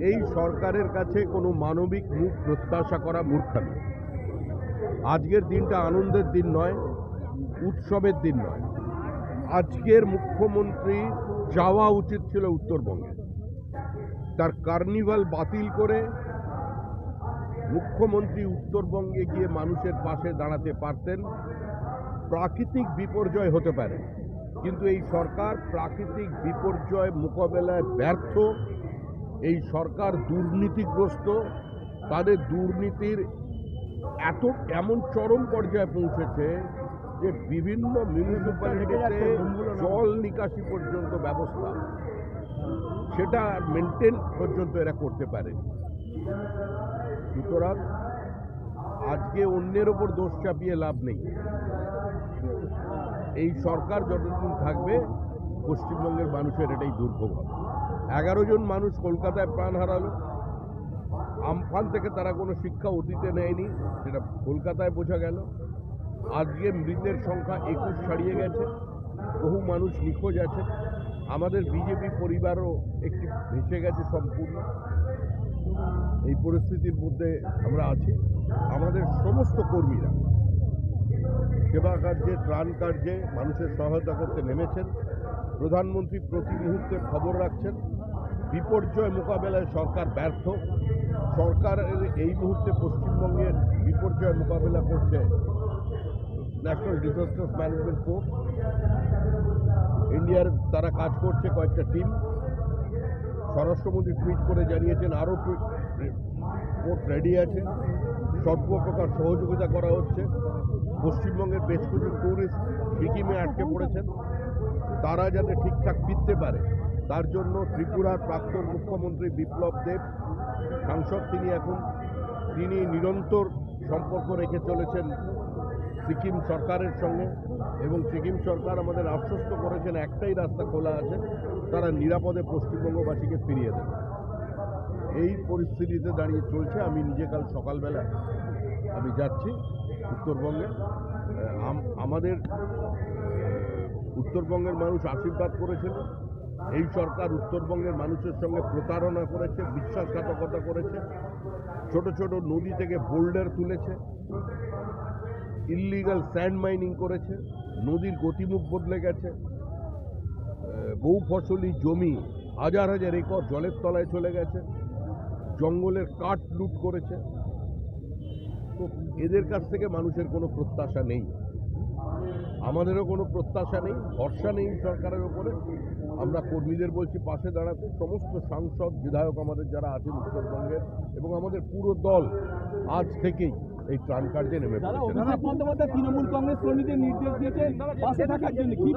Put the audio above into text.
এই সরকারের কাছে কোনো মানবিক মুখ প্রত্যাশা করা মূর্খামি আজকের দিনটা আনন্দের দিন নয়, উৎসবের দিন নয়। আজকের মুখ্যমন্ত্রী যাওয়া উচিত ছিল উত্তরবঙ্গে। তার কার্নিভাল বাতিল করে মুখ্যমন্ত্রী উত্তরবঙ্গে গিয়ে মানুষের পাশে দাঁড়াতে পারতেন, প্রাকৃতিক বিপর্যয় হতে পারে। কিন্তু এই সরকার প্রাকৃতিক বিপর্যয় মোকাবেলায় ব্যর্থ এই সরকার দুর্নীতিগ্রস্ত, তাদের দুর্নীতির এত, এমন চরম পর্যায়ে পৌঁছেছে যে বিভিন্ন মিউনিসিপ্যালিটিতে জল নিকাশি পর্যন্ত ব্যবস্থা। সেটা মেনটেন পর্যন্ত এরা করতে পারে। সুতরাং আজকে অন্যের ওপর দোষ চাপিয়ে লাভ নেই। এই সরকার যতদিন থাকবে, পশ্চিমবঙ্গের মানুষের এটাই দুর্ভোগ হবে। এগারো জন মানুষ কলকাতায় প্রাণ হারালো। আমফান থেকে তারা কোনো শিক্ষা অতীতে নেয়নি সেটা কলকাতায় বোঝা গেল। আজকে মৃতের সংখ্যা একুশ ছাড়িয়ে গেছে। বহু মানুষ নিখোঁজ আছে আমাদের বিজেপি পরিবারও একটি ভেসে গেছে সম্পূর্ণ। এই পরিস্থিতির মধ্যে আমরা আছি। আমাদের সমস্ত কর্মীরা সেবা কার্যে, ত্রাণ কার্যে মানুষের সহায়তা করতে নেমেছেন। প্রধানমন্ত্রী প্রতি মুহূর্তে খবর রাখছেন। বিপর্যয় মোকাবেলায় সরকার ব্যর্থ। সরকারের এই মুহূর্তে পশ্চিমবঙ্গের বিপর্যয় মোকাবেলা করছে ন্যাশনাল ডিজাস্টার ম্যানেজমেন্ট ফোর্স ইন্ডিয়ার তারা কাজ করছে কয়েকটা টিম স্বরাষ্ট্রমন্ত্রী টুইট করে জানিয়েছেন, আরও ফোর্স রেডি আছে। সর্বপ্রকার সহযোগিতা করা হচ্ছে। পশ্চিমবঙ্গের বেশ কিছু ট্যুরিস্ট সিকিমে আটকে পড়েছেন। তারা যাতে ঠিকঠাক ফিরতে পারে। তার জন্য ত্রিপুরার প্রাক্তন মুখ্যমন্ত্রী বিপ্লব দেব, সাংসদ তিনি এখন, তিনি নিরন্তর সম্পর্ক রেখে চলেছেন সিকিম সরকারের সঙ্গে এবং সিকিম সরকার আমাদের আশ্বস্ত করেছেন একটাই রাস্তা খোলা আছে, তারা নিরাপদে পশ্চিমবঙ্গবাসীকে ফিরিয়ে দেবে। এই পরিস্থিতিতে দাঁড়িয়ে চলছে, আমি নিজে কাল সকালবেলা আমি যাচ্ছি উত্তরবঙ্গে। আমাদের, উত্তরবঙ্গের মানুষ আশীর্বাদ করেছিল এই সরকার উত্তরবঙ্গের মানুষের সঙ্গে প্রতারণা করেছে, বিশ্বাসঘাতকতা করেছে, ছোট ছোট নদী থেকে বোল্ডার তুলেছে ইল্লিগাল স্যান্ড মাইনিং করেছে, নদীর গতিমুখ বদলে গেছে বহু ফসলি জমি, হাজার হাজার একর জলের তলায় চলে গেছে, জঙ্গলের কাঠ লুট করেছে। তো এদের কাছ থেকে মানুষের কোনো প্রত্যাশা নেই। আমাদেরও কোনো প্রত্যাশা নেই ভরসা নেই সরকারের ওপরে আমরা কর্মীদের বলছি পাশে দাঁড়াতে সমস্ত সাংসদ বিধায়ক আমাদের যারা আছেন উত্তরবঙ্গের এবং আমাদের পুরো দল আজ থেকেই এই ত্রাণ কার্যে নেমে তৃণমূল কংগ্রেস কর্মীদের নির্দেশ দিয়েছে পাশে থাকার জন্য কি